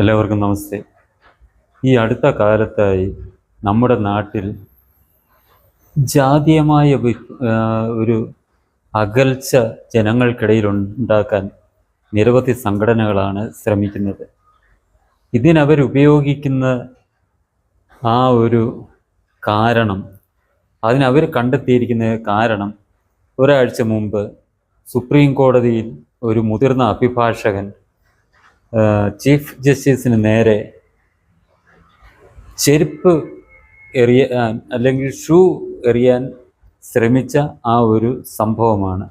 എല്ലാവർക്കും നമസ്തേ. ഈ അടുത്ത കാലത്തായി നമ്മുടെ നാട്ടിൽ ജാതീയമായ ഒരു അകൽച്ച ജനങ്ങൾക്കിടയിൽ ഉണ്ടാക്കാൻ നിരവധി സംഘടനകളാണ് ശ്രമിക്കുന്നത്. ഇതിനവരുപയോഗിക്കുന്ന ആ ഒരു കാരണം അതിനവർ കണ്ടെത്തിയിരിക്കുന്ന കാരണം ഒരാഴ്ച മുമ്പ് സുപ്രീം കോടതിയിൽ ഒരു മുതിർന്ന അഭിഭാഷകൻ ചീഫ് ജസ്റ്റിസിന് നേരെ ചെരുപ്പ് എറിയാൻ അല്ലെങ്കിൽ ഷൂ എറിയാൻ ശ്രമിച്ച ആ ഒരു സംഭവമാണ്.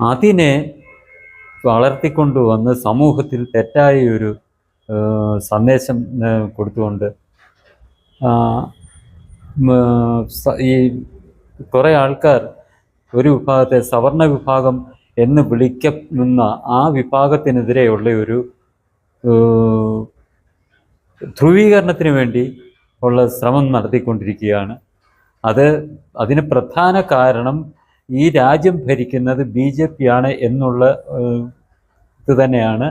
അതിനെ വളർത്തിക്കൊണ്ടുവന്ന് സമൂഹത്തിൽ തെറ്റായ ഒരു സന്ദേശം കൊടുത്തുകൊണ്ട് ഈ കുറേ ആൾക്കാർ ഒരു വിഭാഗത്തെ സവർണ വിഭാഗം എന്ന് വിളിക്കുന്ന ആ വിഭാഗത്തിനെതിരെയുള്ള ഒരു ധ്രുവീകരണത്തിന് വേണ്ടി ഉള്ള ശ്രമം നടത്തിക്കൊണ്ടിരിക്കുകയാണ്. അത് അതിന് പ്രധാന കാരണം ഈ രാജ്യം ഭരിക്കുന്നത് ബി ജെ പി ആണ് എന്നുള്ള ഇത് തന്നെയാണ്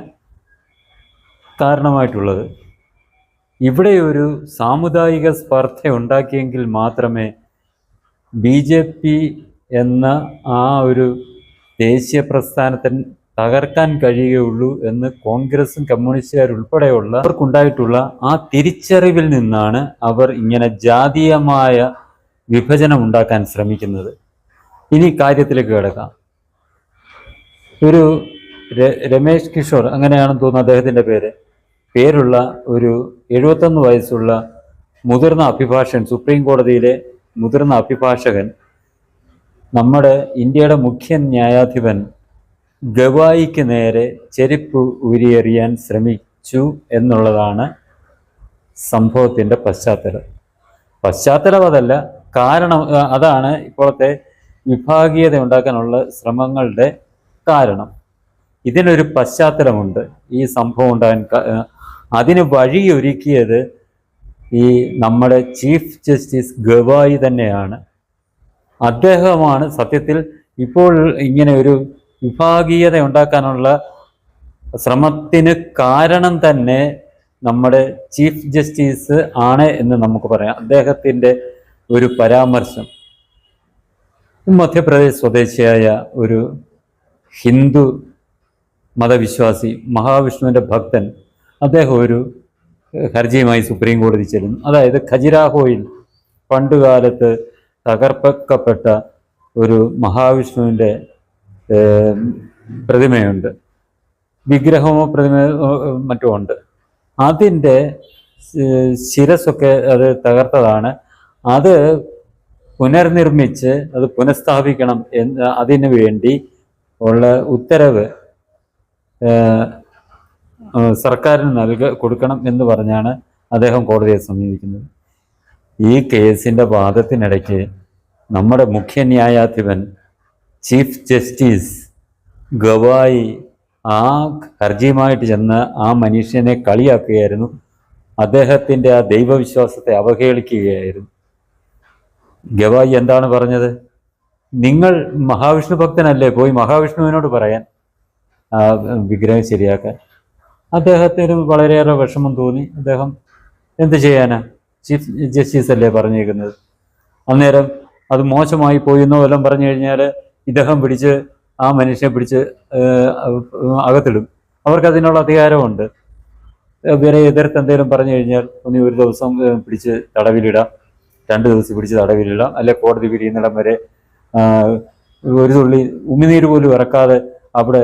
കാരണമായിട്ടുള്ളത്. ഇവിടെ ഒരു സാമുദായിക സ്പർദ്ധ ഉണ്ടാക്കിയെങ്കിൽ മാത്രമേ ബി ജെ പി എന്ന ആ ഒരു ദേശീയ പ്രസ്ഥാനത്തിന് തകർക്കാൻ കഴിയുകയുള്ളൂ എന്ന് കോൺഗ്രസും കമ്മ്യൂണിസ്റ്റുകാരുൾപ്പെടെയുള്ള അവർക്കുണ്ടായിട്ടുള്ള ആ തിരിച്ചറിവിൽ നിന്നാണ് അവർ ഇങ്ങനെ ജാതീയമായ വിഭജനം ഉണ്ടാക്കാൻ ശ്രമിക്കുന്നത്. ഇനി കാര്യത്തിലേക്ക് കിടക്കാം. ഒരു രമേശ് കിഷോർ അങ്ങനെയാണെന്ന് തോന്നുന്നു അദ്ദേഹത്തിന്റെ പേര്. പേരുള്ള ഒരു എഴുപത്തൊന്ന് വയസ്സുള്ള മുതിർന്ന അഭിഭാഷകൻ സുപ്രീം കോടതിയിലെ മുതിർന്ന അഭിഭാഷകൻ നമ്മുടെ ഇന്ത്യയുടെ മുഖ്യ ന്യായാധിപൻ ഗവായിക്ക് നേരെ ചെരുപ്പ് ഉരിയെറിയാൻ ശ്രമിച്ചു എന്നുള്ളതാണ് സംഭവത്തിന്റെ പശ്ചാത്തലം. പശ്ചാത്തലം അതല്ല കാരണം അതാണ് ഇപ്പോഴത്തെ വിഭാഗീയത ഉണ്ടാക്കാനുള്ള ശ്രമങ്ങളുടെ കാരണം. ഇതിനൊരു പശ്ചാത്തലമുണ്ട് ഈ സംഭവം ഉണ്ടാകാൻ അതിന് വഴിയൊരുക്കിയത് ഈ നമ്മുടെ ചീഫ് ജസ്റ്റിസ് ഗവായി തന്നെയാണ്. അദ്ദേഹമാണ് സത്യത്തിൽ ഇപ്പോൾ ഇങ്ങനെ ഒരു വിഭാഗീയത ഉണ്ടാക്കാനുള്ള ശ്രമത്തിന് കാരണം തന്നെ നമ്മുടെ ചീഫ് ജസ്റ്റിസ് ആണ് എന്ന് നമുക്ക് പറയാം. അദ്ദേഹത്തിന്റെ ഒരു പരാമർശം. മധ്യപ്രദേശ് സ്വദേശിയായ ഒരു ഹിന്ദു മതവിശ്വാസി മഹാവിഷ്ണുവിന്റെ ഭക്തൻ അദ്ദേഹം ഒരു ഹർജിയുമായി സുപ്രീം കോടതി ചെല്ലുന്നു. അതായത് ഖജിരാഹോയിൽ പണ്ടുകാലത്ത് തകർക്കപ്പെട്ട ഒരു മഹാവിഷ്ണുവിന്റെ പ്രതിമയുണ്ട്. വിഗ്രഹമോ പ്രതിമയോ മറ്റോ ഉണ്ട്. അതിന്റെ ശിരസൊക്കെ അത് തകർത്തതാണ്. അത് പുനർനിർമ്മിച്ച് അത് പുനഃസ്ഥാപിക്കണം എന്ന് അതിനു വേണ്ടി ഉള്ള ഉത്തരവ് സർക്കാരിന് നൽക കൊടുക്കണം എന്ന് പറഞ്ഞാണ് അദ്ദേഹം കോടതിയെ സമീപിക്കുന്നത്. ഈ കേസിന്റെ വാദത്തിനിടയ്ക്ക് നമ്മുടെ മുഖ്യന്യായാധിപൻ ചീഫ് ജസ്റ്റിസ് ഗവായി ആ ഹർജിയുമായിട്ട് ചെന്ന് ആ മനുഷ്യനെ കളിയാക്കുകയായിരുന്നു. അദ്ദേഹത്തിന്റെ ആ ദൈവവിശ്വാസത്തെ അവഹേളിക്കുകയായിരുന്നു. ഗവായി എന്താണ് പറഞ്ഞത്? നിങ്ങൾ മഹാവിഷ്ണു ഭക്തനല്ലേ പോയി മഹാവിഷ്ണുവിനോട് പറയാൻ. ആ വിഗ്രഹം ശരിയാക്കാൻ. അദ്ദേഹത്തിന് വളരെയേറെ വിഷമം തോന്നി. അദ്ദേഹം എന്ത് ചെയ്യാനാ? ചീഫ് ജസ്റ്റിസ് അല്ലേ പറഞ്ഞേക്കുന്നത്? അന്നേരം അത് മോശമായി പോയി എന്നോ വല്ലതും പറഞ്ഞു കഴിഞ്ഞാൽ ഇദ്ദേഹം പിടിച്ച് ആ മനുഷ്യനെ പിടിച്ച് അകത്തിടും. അവർക്ക് അതിനുള്ള അധികാരമുണ്ട് വേറെ എതിർത്ത് എന്തെങ്കിലും പറഞ്ഞു കഴിഞ്ഞാൽ ഒന്ന് ഒരു ദിവസം പിടിച്ച് തടവിലിടാം. രണ്ട് ദിവസം പിടിച്ച് തടവിലിടാം. അല്ലെ കോടതി പിരിയുന്നിടം വരെ ഒരു തുള്ളി ഉമിനീര് പോലും ഇറക്കാതെ അവിടെ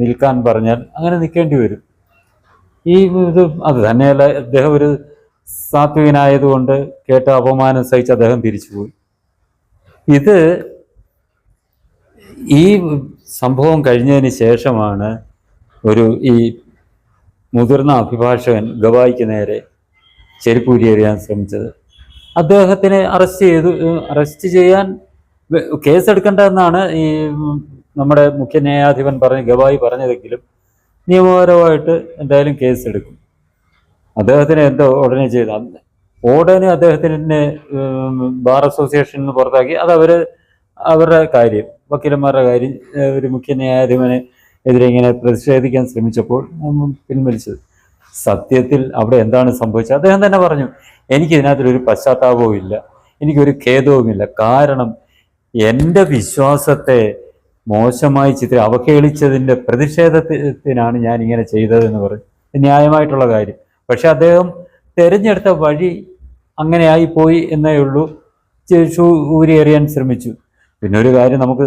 നിൽക്കാൻ പറഞ്ഞാൽ അങ്ങനെ നിൽക്കേണ്ടി വരും. ഈ ഇത് അത് തന്നെയല്ല അദ്ദേഹം ഒരു സാത്വികനായതുകൊണ്ട് കേട്ട അപമാനം സഹിച്ച് അദ്ദേഹം തിരിച്ചുപോയി. ഇത് ഈ സംഭവം കഴിഞ്ഞതിന് ശേഷമാണ് ഒരു ഈ മുതിർന്ന അഭിഭാഷകൻ ഗവായിക്ക് നേരെ ചെരുപ്പൂരി എറിയാൻ ശ്രമിച്ചത്. അദ്ദേഹത്തിനെ അറസ്റ്റ് ചെയ്തു അറസ്റ്റ് ചെയ്യാൻ കേസെടുക്കേണ്ടതെന്നാണ് ഈ നമ്മുടെ മുഖ്യ ന്യായാധിപൻ പറഞ്ഞ് ഗവായി പറഞ്ഞതെങ്കിലും നിയമപരമായിട്ട് എന്തായാലും കേസെടുക്കും അദ്ദേഹത്തിന് എന്തോ ഉടനെ ചെയ്ത. ഉടനെ അദ്ദേഹത്തിന് ബാർ അസോസിയേഷനിൽ നിന്ന് പുറത്താക്കി. അത് അവർ അവരുടെ കാര്യം വക്കീലന്മാരുടെ കാര്യം ഒരു മുഖ്യ ന്യായാധിപനെ എതിരെ ഇങ്ങനെ പ്രതിഷേധിക്കാൻ ശ്രമിച്ചപ്പോൾ പിൻവലിച്ചത്. സത്യത്തിൽ അവിടെ എന്താണ് സംഭവിച്ചത്? അദ്ദേഹം തന്നെ പറഞ്ഞു എനിക്ക് ഇതിനകത്തൊരു പശ്ചാത്താപവും ഇല്ല. എനിക്കൊരു ഖേദവുമില്ല കാരണം എന്റെ വിശ്വാസത്തെ മോശമായി ചിത്രം അവഹേളിച്ചതിന്റെ പ്രതിഷേധത്തിനാണ് ഞാൻ ഇങ്ങനെ ചെയ്തതെന്ന് പറഞ്ഞു. ന്യായമായിട്ടുള്ള കാര്യം. പക്ഷെ അദ്ദേഹം തിരഞ്ഞെടുത്ത വഴി അങ്ങനെയായി പോയി എന്നേ ഉള്ളൂ. ഊരി എറിയാൻ ശ്രമിച്ചു. പിന്നെ ഒരു കാര്യം നമുക്ക്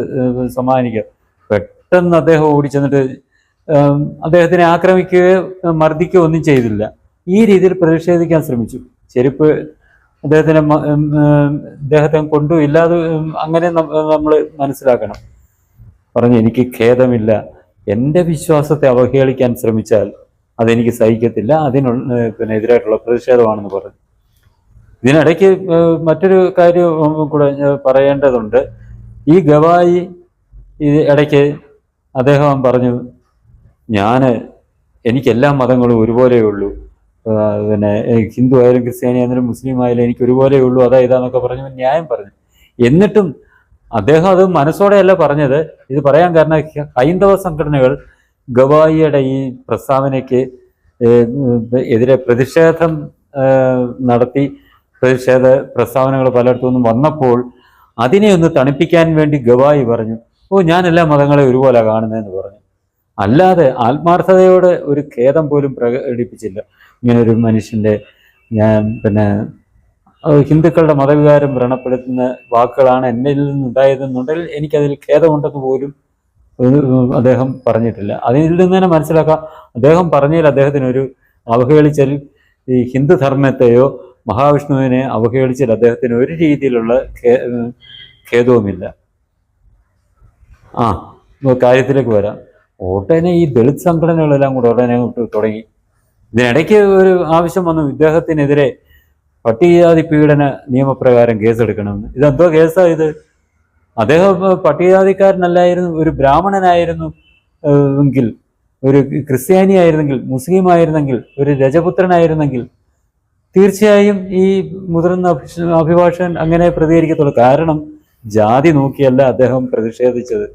സമ്മാനിക്കാം. പെട്ടെന്ന് അദ്ദേഹം ഓടിച്ചെന്നിട്ട് ചെന്നിട്ട് അദ്ദേഹത്തിനെ ആക്രമിക്കുകയോ മർദ്ദിക്കുകയോ ഒന്നും ചെയ്തില്ല. ഈ രീതിയിൽ പ്രതിഷേധിക്കാൻ ശ്രമിച്ചു. ചെരുപ്പ് അദ്ദേഹത്തിനെ അദ്ദേഹത്തെ കൊണ്ടു ഇല്ലാതെ അങ്ങനെ നമ്മൾ മനസ്സിലാക്കണം. പറഞ്ഞു എനിക്ക് ഖേദമില്ല. എന്റെ വിശ്വാസത്തെ അവഹേളിക്കാൻ ശ്രമിച്ചാൽ അതെനിക്ക് സഹിക്കത്തില്ല അതിനുള്ള പിന്നെ എതിരായിട്ടുള്ള പ്രതിഷേധമാണെന്ന് പറഞ്ഞു. ഇതിനിടയ്ക്ക് മറ്റൊരു കാര്യം കൂടെ പറയേണ്ടതുണ്ട്. ഈ ഗവായി ഇടയ്ക്ക് അദ്ദേഹം പറഞ്ഞു ഞാൻ എനിക്ക് എല്ലാ മതങ്ങളും ഒരുപോലെയേ ഉള്ളൂ. പിന്നെ ഹിന്ദു ആയാലും ക്രിസ്ത്യാനി ആയാലും മുസ്ലിം ആയാലും എനിക്ക് ഒരുപോലെയേ ഉള്ളൂ. അതാ ഇതാന്നൊക്കെ പറഞ്ഞു ന്യായം പറഞ്ഞു. എന്നിട്ടും അദ്ദേഹം അത് മനസ്സോടെയല്ല പറഞ്ഞത്. ഇത് പറയാൻ കാരണം ഹൈന്ദവ സംഘടനകൾ ഗവായിയുടെ ഈ പ്രസ്താവനയ്ക്ക് എതിരെ പ്രതിഷേധം നടത്തി പ്രതിഷേധ പ്രസ്താവനകൾ പലയിടത്തു നിന്നും വന്നപ്പോൾ അതിനെ ഒന്ന് തണുപ്പിക്കാൻ വേണ്ടി ഗവായി പറഞ്ഞു ഓ ഞാൻ എല്ലാ മതങ്ങളെ ഒരുപോലെ കാണുന്നതെന്ന് പറഞ്ഞു. അല്ലാതെ ആത്മാർത്ഥതയോട് ഒരു ഖേദം പോലും പ്രകടിപ്പിച്ചില്ല. ഇങ്ങനെ ഒരു മനുഷ്യന്റെ ഞാൻ പിന്നെ ഹിന്ദുക്കളുടെ മതവികാരം വ്രണപ്പെടുത്തുന്ന വാക്കുകളാണ് എന്നിൽ നിന്നുണ്ടായതെന്നുണ്ടെങ്കിൽ എനിക്കതിൽ ഖേദമുണ്ടെന്ന് പോലും അദ്ദേഹം പറഞ്ഞിട്ടില്ല. അതിൽ നിന്ന് തന്നെ മനസ്സിലാക്കാം. അദ്ദേഹം പറഞ്ഞതിൽ അദ്ദേഹത്തിന് ഒരു അവഹേളിച്ചൽ ഈ ഹിന്ദു ധർമ്മത്തെയോ മഹാവിഷ്ണുവിനെ അവഹേളിച്ചിൽ അദ്ദേഹത്തിന് ഒരു രീതിയിലുള്ള ഖേദവുമില്ല. ആ കാര്യത്തിലേക്ക് വരാം. ഉടനെ ഈ ദളിത് സംഘടനകളെല്ലാം കൂടെ ഉടനെ തുടങ്ങി. ഇതിനിടയ്ക്ക് ഒരു ആവശ്യം വന്നു. ഇദ്ദേഹത്തിനെതിരെ പട്ടികജാതി പീഡന നിയമപ്രകാരം കേസെടുക്കണമെന്ന്. ഇതെന്തോ കേസാ ഇത്? അദ്ദേഹം പട്ടികജാതിക്കാരനല്ലായിരുന്നു ഒരു ബ്രാഹ്മണനായിരുന്നു എങ്കിൽ ഒരു ക്രിസ്ത്യാനി ആയിരുന്നെങ്കിൽ മുസ്ലിം ആയിരുന്നെങ്കിൽ ഒരു രജപുത്രനായിരുന്നെങ്കിൽ തീർച്ചയായും ഈ മുതിർന്ന അഭിഭാഷകൻ അങ്ങനെ പ്രതികരിക്കത്തുള്ളൂ. കാരണം ജാതി നോക്കിയല്ല അദ്ദേഹം പ്രതിഷേധിച്ചത്.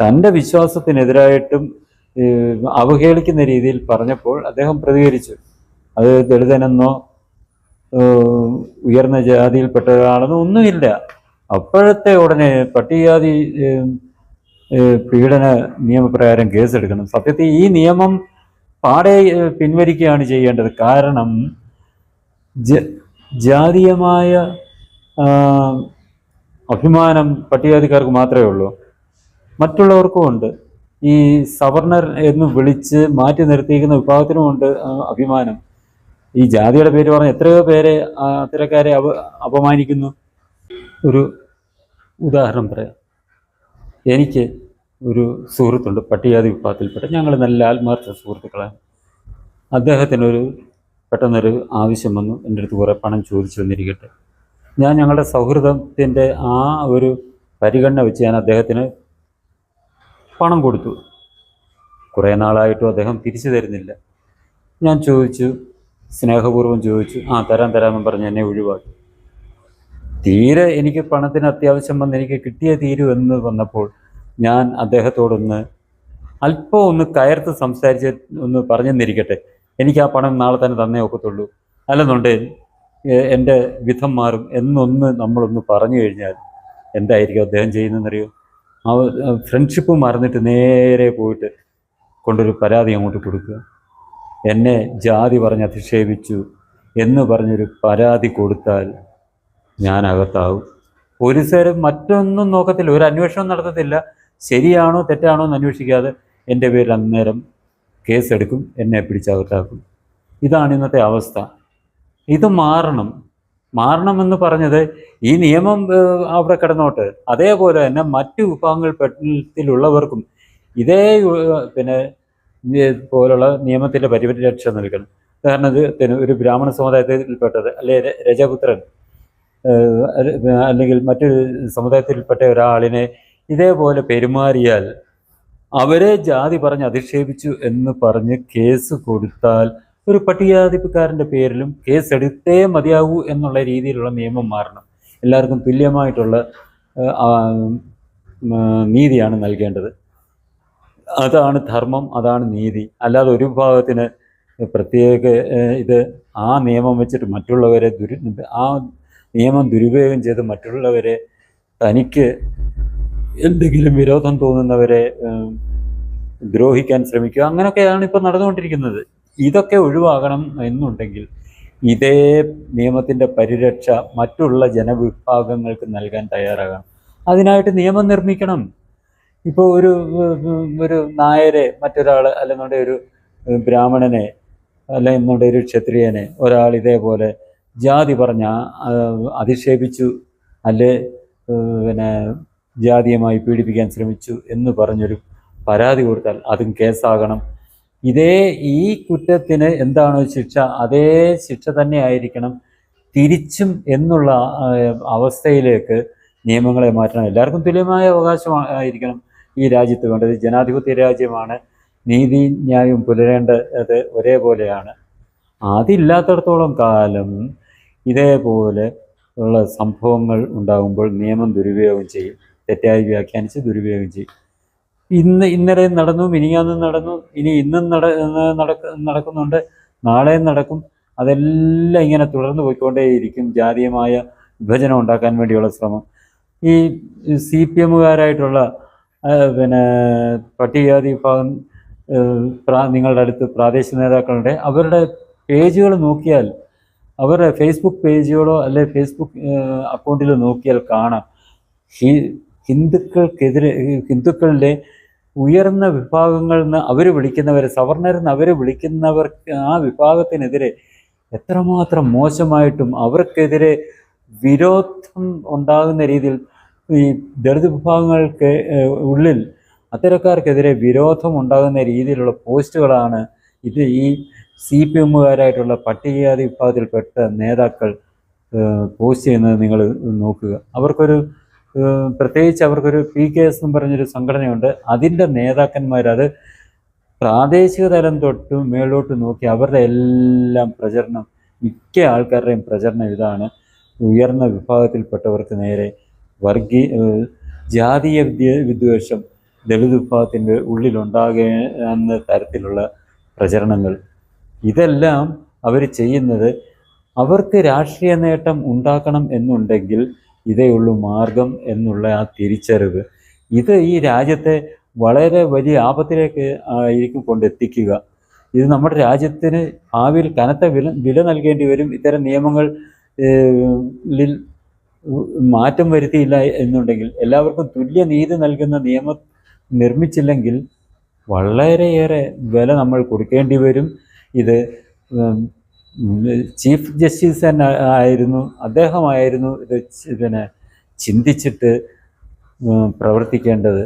തന്റെ വിശ്വാസത്തിനെതിരായിട്ടും അവഹേളിക്കുന്ന രീതിയിൽ പറഞ്ഞപ്പോൾ അദ്ദേഹം പ്രതികരിച്ചു. അത് ദളിതനെന്നോ ഉയർന്ന ജാതിയിൽപ്പെട്ട ഒന്നുമില്ല. അപ്പോഴത്തെ ഉടനെ പട്ടികജാതി പീഡന നിയമപ്രകാരം കേസെടുക്കണം. സത്യത്തിൽ ഈ നിയമം പാടെ പിൻവലിക്കുകയാണ് ചെയ്യേണ്ടത്. കാരണം ജാതീയമായ അഭിമാനം പട്ടികജാതിക്കാർക്ക് മാത്രമേ ഉള്ളൂ. മറ്റുള്ളവർക്കും ഉണ്ട്. ഈ സവർണർ എന്ന് വിളിച്ച് മാറ്റി നിർത്തിയിരിക്കുന്ന വിഭാഗത്തിനുമുണ്ട് അഭിമാനം. ഈ ജാതിയുടെ പേര് പറഞ്ഞ് എത്രയോ പേരെ അത്തരക്കാരെ അപമാനിക്കുന്നു. ഒരു ഉദാഹരണം പറയാം. എനിക്ക് ഒരു സുഹൃത്തുണ്ട് പട്ടികാതി വിഭാഗത്തിൽപ്പെട്ട ഞങ്ങൾ നല്ല ആത്മാർത്ഥ സുഹൃത്തുക്കളാണ്. അദ്ദേഹത്തിനൊരു പെട്ടെന്നൊരു ആവശ്യം വന്നു എന്റെ അടുത്ത് കുറേ പണം ചോദിച്ചു വന്നിരിക്കട്ടെ ഞാൻ ഞങ്ങളുടെ സൗഹൃദത്തിന്റെ ആ ഒരു പരിഗണന വെച്ച് ഞാൻ അദ്ദേഹത്തിന് പണം കൊടുത്തു. കുറേ നാളായിട്ടും അദ്ദേഹം തിരിച്ചു തരുന്നില്ല. ഞാൻ ചോദിച്ചു സ്നേഹപൂർവം ചോദിച്ചു ആ തരാം തരാമെന്ന് പറഞ്ഞ് എന്നെ ഒഴിവാക്കി. തീരെ എനിക്ക് പണത്തിന് അത്യാവശ്യം വന്ന് എനിക്ക് കിട്ടിയേ തീരൂ എന്ന് വന്നപ്പോൾ ഞാൻ അദ്ദേഹത്തോടൊന്ന് അല്പം ഒന്ന് കയർത്ത് സംസാരിച്ച് ഒന്ന് പറഞ്ഞെന്നിരിക്കട്ടെ. എനിക്ക് ആ പണം നാളെ തന്നെ തന്നേ ഒക്കത്തുള്ളൂ. അല്ലെന്നുണ്ട് എന്റെ വിധം മാറും എന്നൊന്ന് നമ്മളൊന്ന് പറഞ്ഞു കഴിഞ്ഞാൽ എന്തായിരിക്കും അദ്ദേഹം ചെയ്യുന്നതെന്നറിയോ? ആ ഫ്രണ്ട്ഷിപ്പ് മറന്നിട്ട് നേരെ പോയിട്ട് കൊണ്ടൊരു പരാതി അങ്ങോട്ട് കൊടുക്കുക. എന്നെ ജാതി പറഞ്ഞ് അധിക്ഷേപിച്ചു എന്ന് പറഞ്ഞൊരു പരാതി കൊടുത്താൽ ഞാൻ അകത്താവും പോലീസുകാർ മറ്റൊന്നും നോക്കത്തില്ല. ഒരു അന്വേഷണം നടത്തത്തില്ല. ശരിയാണോ തെറ്റാണോ എന്ന് അന്വേഷിക്കാതെ എന്റെ പേരിൽ അന്നേരം കേസെടുക്കും എന്നെ പിടിച്ചകത്താക്കും. ഇതാണ് ഇന്നത്തെ അവസ്ഥ. ഇത് മാറണം. മാറണമെന്ന് പറഞ്ഞത് ഈ നിയമം അവിടെ കിടന്നോട്ട്. അതേപോലെ തന്നെ മറ്റു വിഭാഗങ്ങളിൽപ്പെട്ടിലുള്ളവർക്കും ഇതേ പിന്നെ പോലുള്ള നിയമത്തിന്റെ പരിപരിരക്ഷ നൽകണം. ഉദാഹരണത്തിന് ഒരു ബ്രാഹ്മണ സമുദായത്തിൽപ്പെട്ടത് അല്ലെ രജപുത്രൻ? അല്ലെങ്കിൽ മറ്റൊരു സമുദായത്തിൽപ്പെട്ട ഒരാളിനെ ഇതേപോലെ പെരുമാറിയാൽ അവരെ ജാതി പറഞ്ഞ് അധിക്ഷേപിച്ചു എന്ന് പറഞ്ഞ് കേസ് കൊടുത്താൽ ഒരു പട്ടികജാതിക്കാരന്റെ പേരിലും കേസ് എടുത്തേ മതിയാകൂ എന്നുള്ള രീതിയിലുള്ള നിയമം മാറണം. എല്ലാവർക്കും തുല്യമായിട്ടുള്ള നീതിയാണ് നൽകേണ്ടത്. അതാണ് ധർമ്മം അതാണ് നീതി. അല്ലാതെ ഒരു വിഭാഗത്തിന് പ്രത്യേക ഇത് ആ നിയമം വെച്ചിട്ട് മറ്റുള്ളവരെ ദുരി ആ നിയമം ദുരുപയോഗം ചെയ്ത് മറ്റുള്ളവരെ തനിക്ക് എന്തെങ്കിലും വിരോധം തോന്നുന്നവരെ ദ്രോഹിക്കാൻ ശ്രമിക്കുക. അങ്ങനെയൊക്കെയാണ് ഇപ്പോൾ നടന്നുകൊണ്ടിരിക്കുന്നത്. ഇതൊക്കെ ഒഴിവാകണം എന്നുണ്ടെങ്കിൽ ഇതേ നിയമത്തിന്റെ പരിരക്ഷ മറ്റുള്ള ജനവിഭാഗങ്ങൾക്ക് നൽകാൻ തയ്യാറാകണം. അതിനായിട്ട് നിയമം നിർമ്മിക്കണം. ഇപ്പോൾ ഒരു ഒരു നായരെ മറ്റൊരാൾ അല്ലെന്നുണ്ടെങ്കിൽ ഒരു ബ്രാഹ്മണനെ അല്ലെന്നുണ്ടെങ്കിൽ ഒരു ക്ഷത്രിയനെ ഒരാൾ ഇതേപോലെ ജാതി പറഞ്ഞ അധിക്ഷേപിച്ചു അല്ലെ പിന്നെ ജാതിയമായി പീഡിപ്പിക്കാൻ ശ്രമിച്ചു എന്ന് പറഞ്ഞൊരു പരാതി കൊടുത്താൽ അതും കേസാകണം. ഇതേ ഈ കുറ്റത്തിന് എന്താണോ ശിക്ഷ അതേ ശിക്ഷ തന്നെ ആയിരിക്കണം. തിരിച്ചും എന്നുള്ള അവസ്ഥയിലേക്ക് നിയമങ്ങളെ മാറ്റണം. എല്ലാവർക്കും തുല്യമായ അവകാശം ആയിരിക്കണം ഈ രാജ്യത്ത് വേണ്ടത്. ജനാധിപത്യ രാജ്യമാണ്. നീതി ന്യായം പുലരേണ്ടത് ഒരേപോലെയാണ്. അതില്ലാത്തടത്തോളം കാലം ഇതേപോലെ ഉള്ള സംഭവങ്ങൾ ഉണ്ടാകുമ്പോൾ നിയമം ദുരുപയോഗം ചെയ്യും. തെറ്റായി വ്യാഖ്യാനിച്ച് ദുരുപയോഗം ചെയ്യും. ഇന്ന് ഇന്നലെ നടന്നു മിനിങ്ങാന്നും നടന്നു ഇനി ഇന്നും നട നടക്ക നടക്കുന്നുണ്ട്. നാളെയും നടക്കും. അതെല്ലാം ഇങ്ങനെ തുടർന്ന് പോയിക്കൊണ്ടേയിരിക്കും ജാതീയമായ വിഭജനം ഉണ്ടാക്കാൻ വേണ്ടിയുള്ള ശ്രമം. ഈ സി പി എമ്മുകാരായിട്ടുള്ള പിന്നെ പട്ടികജാതി വിഭാഗം നിങ്ങളുടെ അടുത്ത് പ്രാദേശിക നേതാക്കളുടെ അവരുടെ പേജുകൾ നോക്കിയാൽ അവരുടെ ഫേസ്ബുക്ക് പേജുകളോ അല്ലെ ഫേസ്ബുക്ക് അക്കൗണ്ടിലോ നോക്കിയാൽ കാണാം. ഹിന്ദുക്കൾക്കെതിരെ ഹിന്ദുക്കളുടെ ഉയർന്ന വിഭാഗങ്ങളിൽ നിന്ന് അവർ വിളിക്കുന്നവരെ സവർണരെന്ന് അവർ വിളിക്കുന്നവർക്ക് ആ വിഭാഗത്തിനെതിരെ എത്രമാത്രം മോശമായിട്ടും അവർക്കെതിരെ വിരോധം ഉണ്ടാകുന്ന രീതിയിൽ ഈ ദളിത് വിഭാഗങ്ങൾക്ക് ഉള്ളിൽ അത്തരക്കാർക്കെതിരെ വിരോധം ഉണ്ടാകുന്ന രീതിയിലുള്ള പോസ്റ്റുകളാണ് ഇത് ഈ സി പി എമ്മുകാരായിട്ടുള്ള പട്ടികജാതി വിഭാഗത്തിൽപ്പെട്ട നേതാക്കൾ പോസ്റ്റ് ചെയ്യുന്നത് നിങ്ങൾ നോക്കുക. അവർക്കൊരു പ്രത്യേകിച്ച് അവർക്കൊരു പി കെ എസ് എന്ന് പറഞ്ഞൊരു സംഘടനയുണ്ട്. അതിന്റെ നേതാക്കന്മാർ അത് പ്രാദേശിക തലം തൊട്ട് മേളോട്ട് നോക്കി അവരുടെ എല്ലാം പ്രചരണം മിക്ക ആൾക്കാരുടെയും പ്രചരണം ഇതാണ്. ഉയർന്ന വിഭാഗത്തിൽപ്പെട്ടവർക്ക് നേരെ വർഗീയ ജാതീയ വിദ്യ വിദ്വേഷം ദളിത് വിഭാഗത്തിന്റെ ഉള്ളിലുണ്ടാകുന്ന തരത്തിലുള്ള പ്രചരണങ്ങൾ ഇതെല്ലാം അവർ ചെയ്യുന്നത് അവർക്ക് രാഷ്ട്രീയ നേട്ടം ഉണ്ടാക്കണം എന്നുണ്ടെങ്കിൽ ഇതേ മാർഗം എന്നുള്ള ആ തിരിച്ചറിവ്. ഇത് ഈ രാജ്യത്തെ വളരെ വലിയ ആപത്തിലേക്ക് ആയിരിക്കും കൊണ്ടെത്തിക്കുക. ഇത് നമ്മുടെ രാജ്യത്തിന് ഭാവിയിൽ കനത്ത വില വില നൽകേണ്ടി വരും. ഇത്തരം നിയമങ്ങൾ മാറ്റം വരുത്തിയില്ല എന്നുണ്ടെങ്കിൽ എല്ലാവർക്കും തുല്യ നീതി നൽകുന്ന നിയമം നിർമ്മിച്ചില്ലെങ്കിൽ വളരെയേറെ വില നമ്മൾ കൊടുക്കേണ്ടി വരും. ഇത് ചീഫ് ജസ്റ്റിസ് തന്നെ ആയിരുന്നു അദ്ദേഹമായിരുന്നു ഇത് പിന്നെ ചിന്തിച്ചിട്ട് പ്രവർത്തിക്കേണ്ടത്.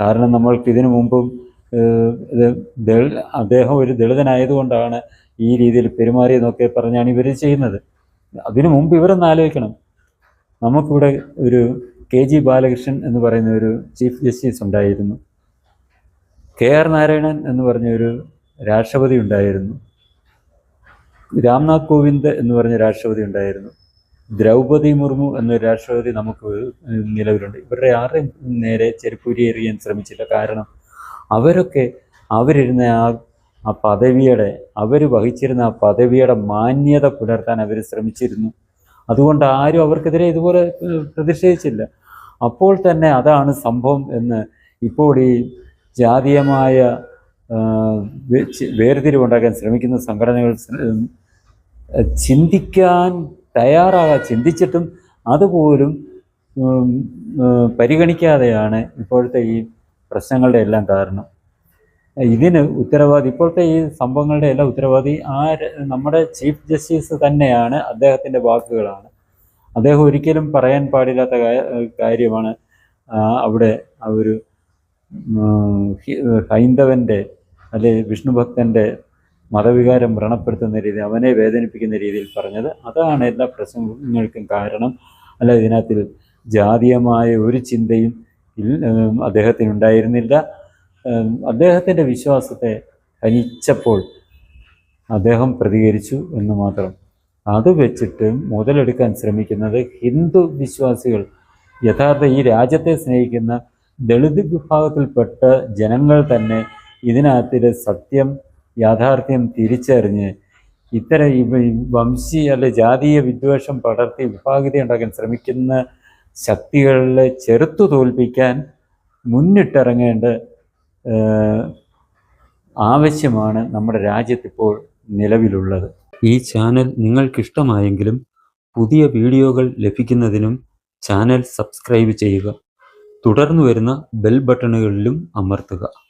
കാരണം നമ്മൾക്ക് ഇതിനു മുമ്പും ഇത് അദ്ദേഹം ഒരു ദളിതനായതുകൊണ്ടാണ് ഈ രീതിയിൽ പെരുമാറിയെന്നൊക്കെ പറഞ്ഞാണ് ഇവർ ചെയ്യുന്നത്. അതിനു മുമ്പ് ഇവരൊന്ന് ആലോചിക്കണം. നമുക്കിവിടെ ഒരു കെ ജി ബാലകൃഷ്ണൻ എന്ന് പറയുന്ന ഒരു ചീഫ് ജസ്റ്റിസ് ഉണ്ടായിരുന്നു. കെ ആർ നാരായണൻ എന്ന് പറഞ്ഞ ഒരു രാഷ്ട്രപതി ഉണ്ടായിരുന്നു. രാംനാഥ് കോവിന്ദ് എന്ന് പറഞ്ഞ രാഷ്ട്രപതി ഉണ്ടായിരുന്നു. ദ്രൗപതി മുർമു എന്നൊരു രാഷ്ട്രപതി നമുക്ക് നിലവിലുണ്ട്. ഇവരുടെ ആരെയും നേരെ ചെരുപ്പൂരി എറിയാൻ ശ്രമിച്ചില്ല. കാരണം അവരൊക്കെ അവരിരുന്ന ആ ആ പദവിയുടെ അവർ വഹിച്ചിരുന്ന ആ പദവിയുടെ മാന്യത പുലർത്താൻ അവർ ശ്രമിച്ചിരുന്നു. അതുകൊണ്ട് ആരും അവർക്കെതിരെ ഇതുപോലെ പ്രതിഷേധിച്ചില്ല. അപ്പോൾ തന്നെ അതാണ് സംഭവം എന്ന് ഇപ്പോൾ ഈ ജാതീയമായ വേർതിരിവുണ്ടാക്കാൻ ശ്രമിക്കുന്ന സംഘടനകൾ ചിന്തിക്കാൻ തയ്യാറാകാൻ ചിന്തിച്ചിട്ടും അതുപോലും പരിഗണിക്കാതെയാണ് ഇപ്പോഴത്തെ ഈ പ്രശ്നങ്ങളുടെ എല്ലാം കാരണം. ഇതിന് ഉത്തരവാദി ഇപ്പോഴത്തെ ഈ സംഭവങ്ങളുടെ എല്ലാം ഉത്തരവാദി ആ നമ്മുടെ ചീഫ് ജസ്റ്റിസ് തന്നെയാണ് അദ്ദേഹത്തിന്റെ വാക്കുകളാണ്. അദ്ദേഹം ഒരിക്കലും പറയാൻ പാടില്ലാത്ത കാര്യമാണ് അവിടെ ആ ഒരു ഹൈന്ദവന്റെ അല്ലെ വിഷ്ണുഭക്തന്റെ മതവികാരം വ്രണപ്പെടുത്തുന്ന രീതി അവനെ വേദനിപ്പിക്കുന്ന രീതിയിൽ പറഞ്ഞത് അതാണ് എല്ലാ പ്രസംഗങ്ങൾക്കും കാരണം. അല്ല ഇതിനകത്തിൽ ജാതീയമായ ഒരു ചിന്തയും അദ്ദേഹത്തിനുണ്ടായിരുന്നില്ല. അദ്ദേഹത്തിന്റെ വിശ്വാസത്തെ ഹനിച്ചപ്പോൾ അദ്ദേഹം പ്രതികരിച്ചു എന്ന് മാത്രം. അത് വെച്ചിട്ട് മുതലെടുക്കാൻ ശ്രമിക്കുന്നത് ഹിന്ദു വിശ്വാസികൾ യഥാർത്ഥ ഈ രാജ്യത്തെ സ്നേഹിക്കുന്ന ദളിത് വിഭാഗത്തിൽപ്പെട്ട ജനങ്ങൾ തന്നെ ഇതിനകത്തിലെ സത്യം യാഥാർത്ഥ്യം തിരിച്ചറിഞ്ഞ് ഇത്തരം വംശീയ അല്ലെ ജാതീയ വിദ്വേഷം പടർത്തി വിഭാഗീയത ഉണ്ടാക്കാൻ ശ്രമിക്കുന്ന ശക്തികളെ ചെറുത്തു തോൽപ്പിക്കാൻ മുന്നിട്ടിറങ്ങേണ്ട ആവശ്യമാണ് നമ്മുടെ രാജ്യത്തിപ്പോൾ നിലവിലുള്ളത്. ഈ ചാനൽ നിങ്ങൾക്കിഷ്ടമായെങ്കിലും പുതിയ വീഡിയോകൾ ലഭിക്കുന്നതിനും ചാനൽ സബ്സ്ക്രൈബ് ചെയ്യുക. തുടർന്ന് വരുന്ന ബെൽ ബട്ടണുകളിലും അമർത്തുക.